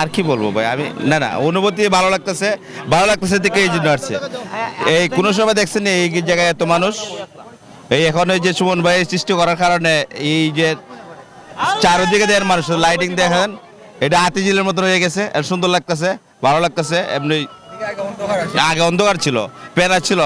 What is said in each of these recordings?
আর কি বলব ভাই? আমি না না, অনুভূতি ভালো লাগতেছে ভালো লাগতেছে দেখে এই জন্য আসছে। এই কোনো সময় দেখছেন এই জায়গায় এত মানুষ? এই এখন ওই যে সুমন ভাই সৃষ্টি করার কারণে এই যে চারদিকে দেন মানুষ লাইটিং দেখেন, এটা হাতিঝিলের মতো হয়ে গেছে সুন্দর লাগতেছে, ভালো লাগতেছে, এমনি আগে অন্ধকার ছিল, প্যারা ছিল।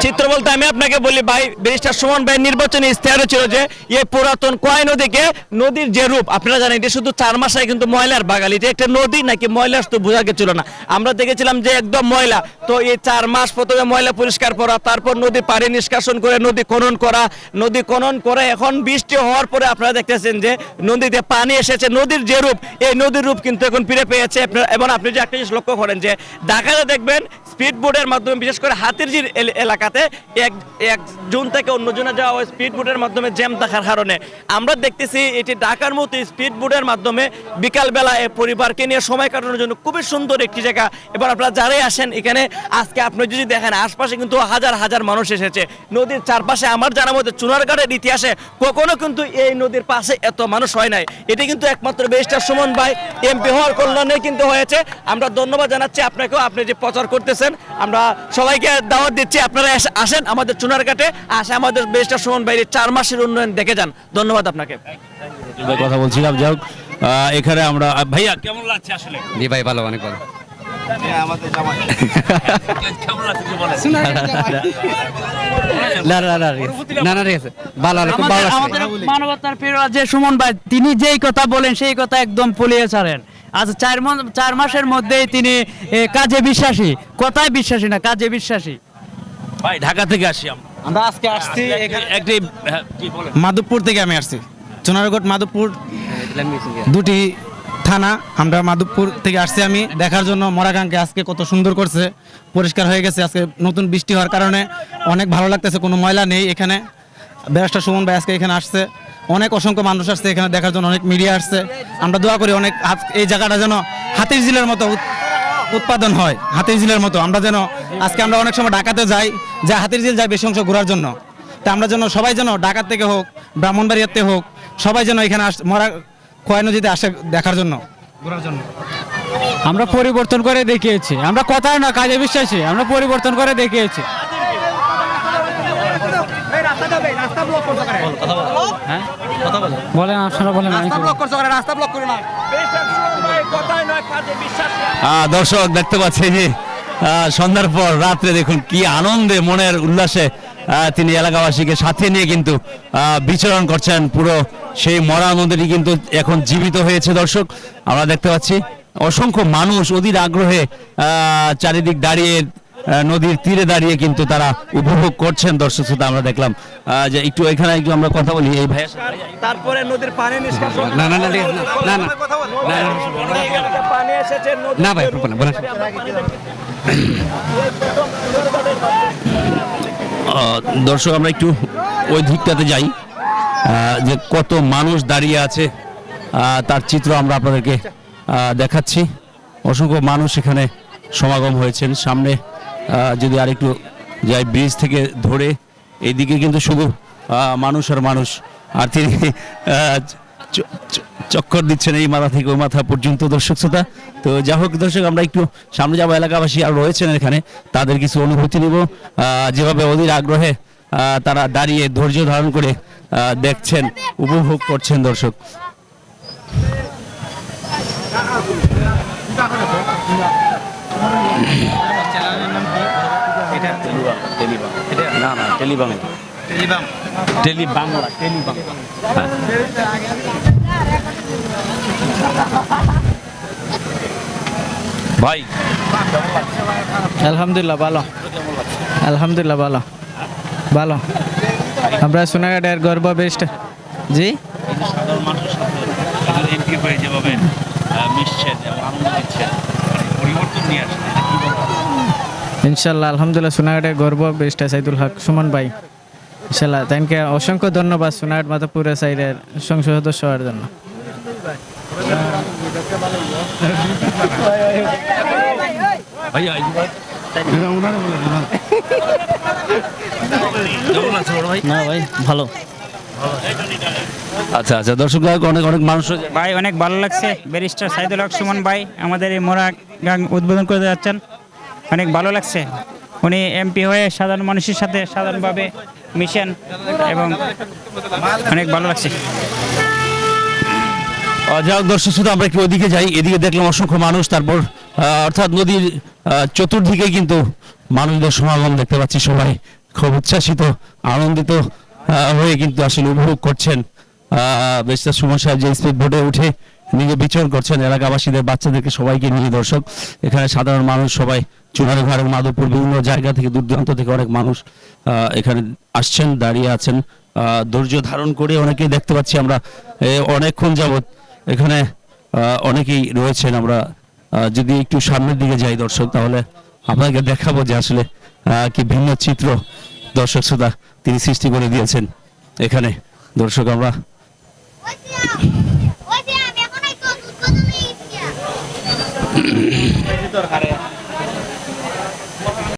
চিত্র বলতে আমি আপনাকে বলি ভাই ব্যারিস্টার সুমন ভাই নির্বাচনী ইস্তেহারও ছিল যে এই পুরাতন কয় নদীকে নদীর যে রূপ আপনারা জানেন এটা শুধু চার মাসে কিন্তু ময়লার বাগাল এটা একটা নদী নাকি ময়লার তো বোঝা গেছিল না। আমরা দেখেছিলাম যে একদম ময়লা। তো এই চার মাস প্রথমে ময়লা পরিষ্কার করা তারপর নদী পানি নিষ্কাশন করে নদী খনন করা। নদী খনন করে এখন বৃষ্টি হওয়ার পরে আপনারা দেখতেছেন যে নদীতে পানি এসেছে নদীর যে রূপ এই নদীর রূপ কিন্তু এখন ফিরে পেয়েছে। আপনারা- এবং আপনি যে একটা জিনিস লক্ষ্য করেন যে ঢাকাতে দেখবেন স্পিড বোটের মাধ্যমে, বিশেষ করে হাতিরঝির এলাকাতে এক এক জোন থেকে অন্য জোনে যাওয়া স্পিড বোটের মাধ্যমে জ্যাম থাকার কারণে। আমরা দেখতেছি এটি ঢাকার মতো স্পিড বোটের মাধ্যমে বিকালবেলা এই পরিবারকে নিয়ে সময় কাটানোর জন্য খুবই সুন্দর একটি জায়গা। এবার আপনারা যারাই আসেন এখানে, আজকে আপনি যদি দেখেন, আশপাশে কিন্তু হাজার হাজার মানুষ এসেছে। নদীর চারপাশে আমার জানা মধ্যে চুনারগড়ের ইতিহাসে কখনো কিন্তু এই নদীর পাশে এত মানুষ হয় নাই। এটি কিন্তু একমাত্র বেস্টার সুমন ভাই, এমপি হওয়ার কল্যাণে কিন্তু হয়েছে। আমরা ধন্যবাদ জানাচ্ছি আপনাকেও, আপনি যে প্রচার করতেছেন আমরা সবাইকে দাওয়াত দিচ্ছি আপনারা আসেন আমাদের চুনারঘাটে। আসে আমাদের বেস্টার সুমন ভাইয়ের চার মাসের উন্নয়ন দেখে যান। ধন্যবাদ আপনাকে। কথা বলছিলাম যাই হোক এখানে আমরা ভাইয়া কেমন লাগছে আসলে? জি ভাই ভালো অনেক ভালো। আমাদের জামাই কেমন লাগছে একটু বলেন। না না না ঠিক আছে। না না ঠিক আছে ভালো ভালো খুব ভালো লাগছে। আমাদের মানবতার প্রিয় যে সুমন ভাই তিনি যেই কথা বলেন সেই কথা একদম ফুলিয়ে ছাড়েন। আজ চার চার মাসের মধ্যেই তিনি কাজে বিশ্বাসী। কথায় বিশ্বাসী না কাজে বিশ্বাসী। ভাই ঢাকা থেকে আসি আমরা। আজকে আসছি একটি হ্যাঁ, মাধবপুর থেকে আমি আসছি। চুনারগড় মাধবপুর দুটি থানা। আমরা মাধবপুর থেকে আসছি আমি। দেখার জন্য মরাগাংকে আজকে কত সুন্দর করছে। পরিষ্কার হয়ে গেছে। আজকে নতুন বৃষ্টি হওয়ার কারণে অনেক ভালো লাগতেছে। কোনো ময়লা নেই এখানে। ব্যারিস্টার সুমন ভাই আজকে এখানে আসছে। অনেক অসংখ্য মানুষ আসছে এখানে দেখার জন্য অনেক মিডিয়া আসছে। আমরা দোয়া করি অনেক এই জায়গাটা যেন হাতির জিলের মতো উৎপাদন হয় হাতির জিলের মতো। আমরা যেন আজকে আমরা অনেক সময় ডাকাতে যাই যে হাতির জিল যাই বেশি অংশ ঘোরার জন্য। তা আমরা যেন সবাই যেন ঢাকার থেকে হোক ব্রাহ্মণবাড়িয়াতে হোক সবাই যেন এখানে আস মরা খোয়াই নদীতে আসে দেখার জন্য। ঘোরার জন্য। আমরা পরিবর্তন করে দেখিয়েছি। আমরা কথায় না কাজে বিশ্বাসী। আমরা পরিবর্তন করে দেখিয়েছি? বলেন আপনারা বলেন দর্শক দেখতে পাচ্ছি যে আহ, সন্ধ্যার পর রাত্রে দেখুন কি আনন্দে মনের উল্লাসে আহ, তিনি এলাকাবাসীকে সাথে নিয়ে কিন্তু আহ, বিচরণ করছেন পুরো সেই মরা নদীটি কিন্তু এখন জীবিত হয়েছে দর্শক। আমরা দেখতে পাচ্ছি অসংখ্য মানুষ অধীর আগ্রহে আহ, চারিদিক দাঁড়িয়ে নদীর তীরে দাঁড়িয়ে কিন্তু তারা উপভোগ করছেন। দর্শক শ্রোতা আমরা দেখলাম যে একটু এখানে একটু আমরা কথা বলি। এই ভাইয়ের সাথে। তারপরে নদীর পানি নিষ্কাশন না না না না না ভাই বলেন দর্শক আমরা একটু ওই দিকটাতে যাই। যে কত মানুষ দাঁড়িয়ে আছে তার চিত্র আমরা আপনাদেরকে দেখাচ্ছি। অসংখ্য মানুষ এখানে সমাগম হয়েছেন। সামনে যদি আরেকটু যাই ব্রিজ থেকে ধরে এইদিকে কিন্তু শুধু মানুষ আর মানুষ আর তিনি চক্কর দিচ্ছেন এই মাথা থেকে ওই মাথা পর্যন্ত দর্শক শ্রোতা তো যা হোক দর্শক আমরা একটু সামনে যাব এলাকাবাসী আর রয়েছেন এখানে তাদের কিছু অনুভূতি নিব যেভাবে অধীর আগ্রহে তারা দাঁড়িয়ে ধৈর্য ধারণ করে দেখছেন উপভোগ করছেন দর্শক না না টেলিবাং টেলিবাং টেলিবাং ভাই। আলহামদুলিল্লাহ ভালো। আলহামদুলিল্লাহ ভালো। ভালো। আমরা সোনাঘাটের গর্ব বেস্ট। জি? সাধারণ মানুষের সাথে এমপি হয়ে যেভাবে মিশছেন এবং আনন্দ দিচ্ছেন পরিবর্তন নিয়ে আসছেন? ইনশাল্লাহ আলহামদুলিল্লাহ সোনাঘাটের গর্ব বেস্ট সাইদুল হক। সুমন ভাই ইনশাল্লাহ তাইনকে অসংখ্য ধন্যবাদ সোনাঘাট মাতাপুরে সাইডের সংসদ সদস্য হওয়ার জন্য। ভাই। না ভাই ভালো। আচ্ছা আচ্ছা দর্শক অনেক অনেক মানুষ ভাই অনেক ভালো লাগছে। ব্যারিস্টার সাইদুল হক সুমন ভাই আমাদের এই মোরা গাং উদ্বোধন করে যাচ্ছেন। অনেক ভালো লাগছে। উনি এমপি হয়ে সাধারণ মানুষের সাথে সাধারণভাবে মিশেন এবং অনেক ভালো লাগছে। আহ, যাই দর্শক শুধু আমরা একটু ওদিকে যাই। এদিকে দেখলাম অসংখ্য মানুষ তারপর আহ, অর্থাৎ নদীর চতুর্দিকে কিন্তু মানুষদের সমাগম দেখতে পাচ্ছি সবাই। খুব উচ্ছ্বাসিত আনন্দিত হয়ে কিন্তু আসলে উপভোগ করছেন বেশটা সুমন সাহেব যে স্পিড বোটে উঠে নিজে বিচরণ করছেন এলাকাবাসীদের, বাচ্চাদেরকে সবাইকে নিয়ে দর্শক। এখানে সাধারণ মানুষ সবাই চুনার ঘাড়, মাধবপুর বিভিন্ন জায়গা থেকে দূর দূরান্ত থেকে অনেক মানুষ এখানে আসছেন, দাঁড়িয়ে আছেন। ধৈর্য ধারণ করে অনেকেই দেখতে পাচ্ছি আমরা অনেকক্ষণ যাবৎ এখানে অনেকেই রয়েছেন আমরা। যদি একটু সামনের দিকে যাই দর্শক, তাহলে আপনাকে দেখাবো যে আসলে কি ভিন্ন চিত্র দর্শক শ্রোতা তিনি সৃষ্টি করে দিয়েছেন এখানে। দর্শক আমরা ওই